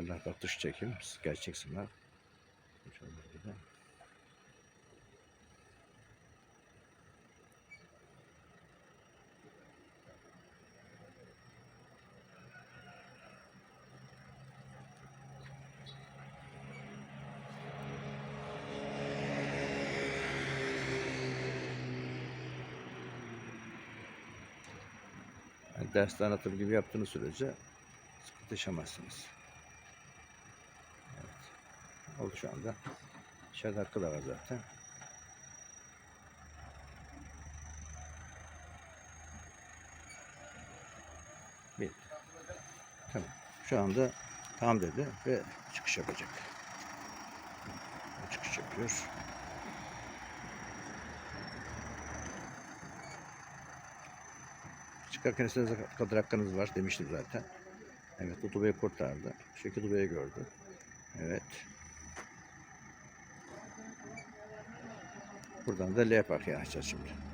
Yukarıdan bakış çekim. Gerçek sınav. Yani derste anlatım gibi yaptığınız sürece sıkıntı yaşamazsınız. Oldu şu anda. İçeride hakkı da var zaten. Bitti. Tamam. Şu anda tamam dedi ve çıkış yapacak. Çıkış yapıyor. Çıkarken istediğiniz kadar hakkınız var demiştim zaten. Evet Utube'yi kurtardı. Şekil Utube'yi gördü. Evet. Buradan da L parkı açacağız şimdi.